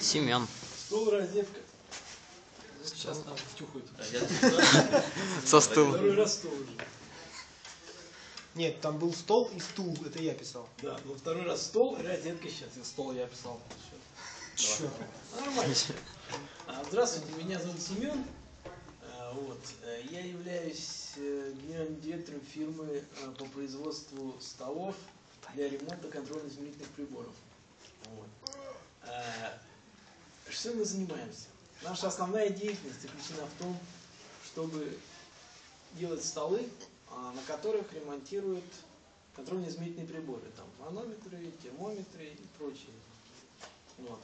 Семен. Стол раздевка. Сейчас там втюхают. Со стула. Второй раз стол уже. Нет, там был стол и стул, это я писал. Да, ну второй раз стол и раздетка сейчас. И стол я писал. Чё? Нормально. А, Здравствуйте, меня зовут Семен. А, Вот. э, Я являюсь э, генеральным директором фирмы э, по производству столов для ремонта контрольно-измерительных приборов. Вот. Что мы занимаемся? Наша основная деятельность заключена в том, чтобы делать столы, а, на которых ремонтируют контрольно-измерительные приборы. Там манометры, термометры и прочее. Вот.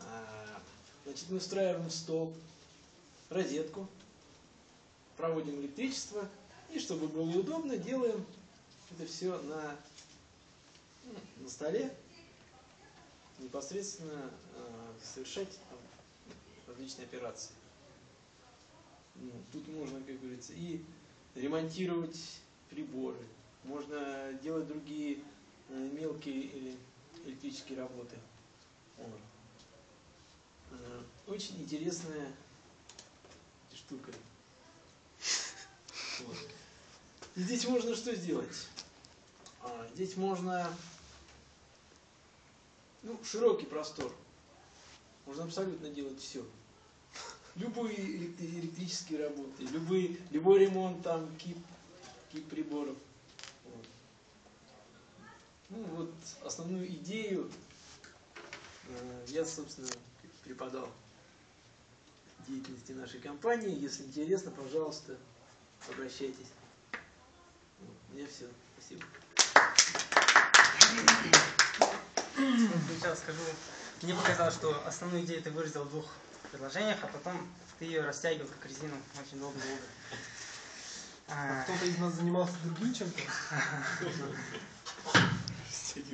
А, Значит, мы встраиваем в стол розетку, проводим электричество, и чтобы было удобно, делаем это все на, ну, на столе, непосредственно э, совершать различные операции. Ну, тут можно, как говорится, и ремонтировать приборы, можно делать другие э, мелкие или электрические работы. Э, Очень интересная штука. Вот. Здесь можно что сделать? А, Здесь можно ну, широкий простор. Можно абсолютно делать все. Любые элек- электрические работы, любые, любой ремонт там, кип, кип приборов. Вот. Ну вот основную идею э, я, собственно, преподал деятельности нашей компании. Если интересно, пожалуйста, обращайтесь. У меня все. Спасибо. Сначала скажу, мне показалось, что основную идею ты выразил в двух предложениях, а потом ты ее растягивал как резину очень долго-долго. А, Кто-то из нас занимался другим чем-то?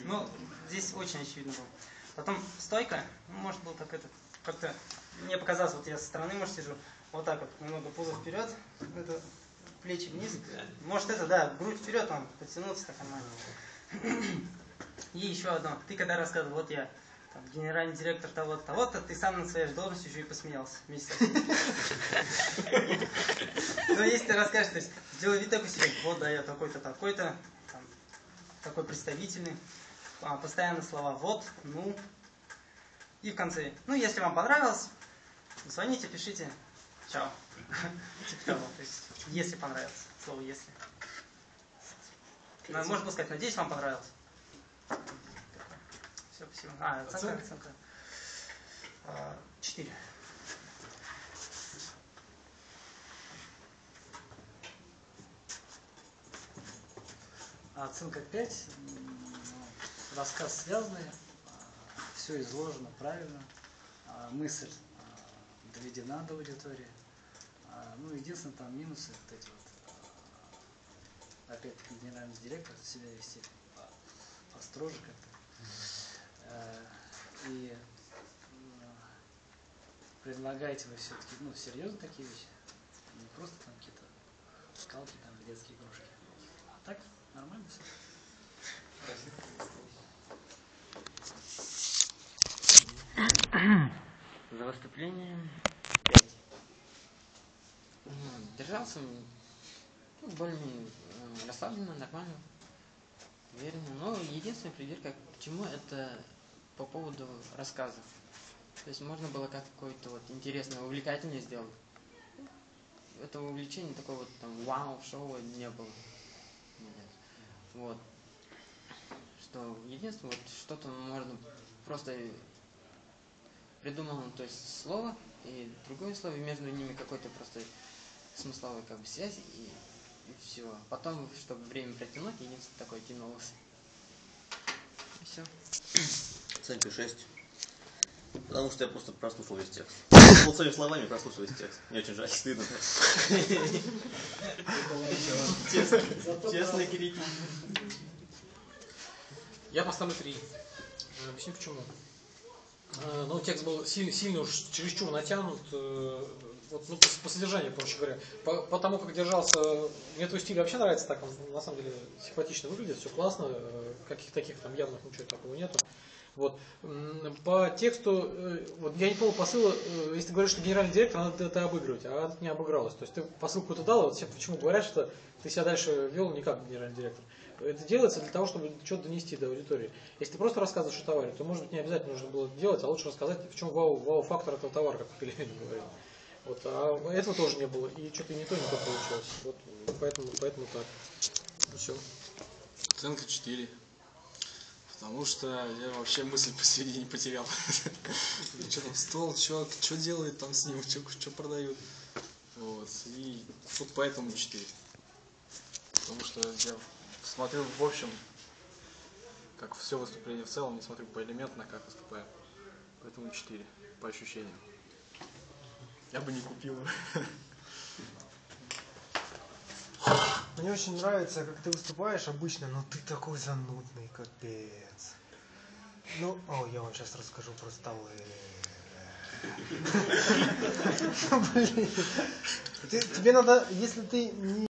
Ну, здесь очень очевидно было. Потом стойка, ну, может было так это, как-то, мне показалось, вот я со стороны, может, сижу, вот так вот, немного пузо вперед, это, плечи вниз. Может, это, да, грудь вперед, там, подтянуться так нормально. И еще одно. Ты когда рассказывал, вот я там, генеральный директор того-то, того-то, ты сам над своей же должностью еще и посмеялся вместе. Но если ты расскажешь, то есть сделай вид такой себе, вот да, я такой-то, такой-то, такой представительный, а, постоянно слова вот, ну, и в конце, ну, если вам понравилось, звоните, пишите, чао. Типа то есть, если понравилось, слово если. Ну, Можно сказать, надеюсь, вам понравилось. Все, спасибо. А, оценка, Оценка? оценка. А, Четыре. Оценка 5. Рассказ связанный, все изложено правильно, а, мысль а, доведена до аудитории. А, Ну, единственное, там минусы вот эти вот. а, Опять-таки, генеральный директор себя вести по- построже как-то. Э, И м, предлагаете вы все-таки, ну, серьезно такие вещи, не просто там какие-то скалки, там, детские игрушки. А так, нормально все. За выступление. Держался ну, более-менее э, расслабленно, нормально, уверенно. Но единственный придирка к чему это по поводу рассказа. То есть можно было как какое-то вот интересное, увлекательное сделать. Этого увлечения такого вот там вау-шоу не было. Нет. Вот. Что единственное, вот что-то можно просто придумал, то есть слово и другое слово, и между ними какой-то просто смысловой как бы связь и, все. Потом, чтобы время протянуть, единственное такое тянулось. И все. Оценка 6. Потому что я просто прослушал весь текст. Вот своими словами прослушал весь текст. Мне очень жаль, стыдно. Честно, крики. Я поставлю три. Э, Объясню почему. Э, Ну, текст был сильно, уж чересчур натянут. э, Вот, ну, по, по содержанию, проще говоря. По, по тому, как держался, мне твой стиль вообще нравится, так он на самом деле симпатично выглядит, все классно, каких таких там явных ничего такого нету. Вот. По тексту, э, вот я не понял посыла, э, если ты говоришь, что генеральный директор, надо это обыгрывать, а это не обыгралось. То есть ты посыл какой-то дал, вот все почему говорят, что ты себя дальше вел не как генеральный директор. Это делается для того, чтобы что-то донести до аудитории. Если ты просто рассказываешь о товаре, то, может быть, не обязательно нужно было делать, а лучше рассказать, в чем вау, вау-фактор этого товара, как Пелевин говорил. Вот, а этого тоже не было. И что-то не то, не то получилось. Вот, поэтому, поэтому так. Ну, все. Оценка 4. Потому что я вообще мысль посередине потерял. Что там стол, что делает там с ним, что продают. Вот. И вот поэтому 4. Потому что я смотрю в общем, как все выступление в целом, не смотрю поэлементно, как выступаю. Поэтому 4, по ощущениям. Я бы не купил. Мне очень нравится, как ты выступаешь обычно, но ты такой занудный, капец. Ну, о, я вам сейчас расскажу про столы. Блин. Тебе надо, если ты не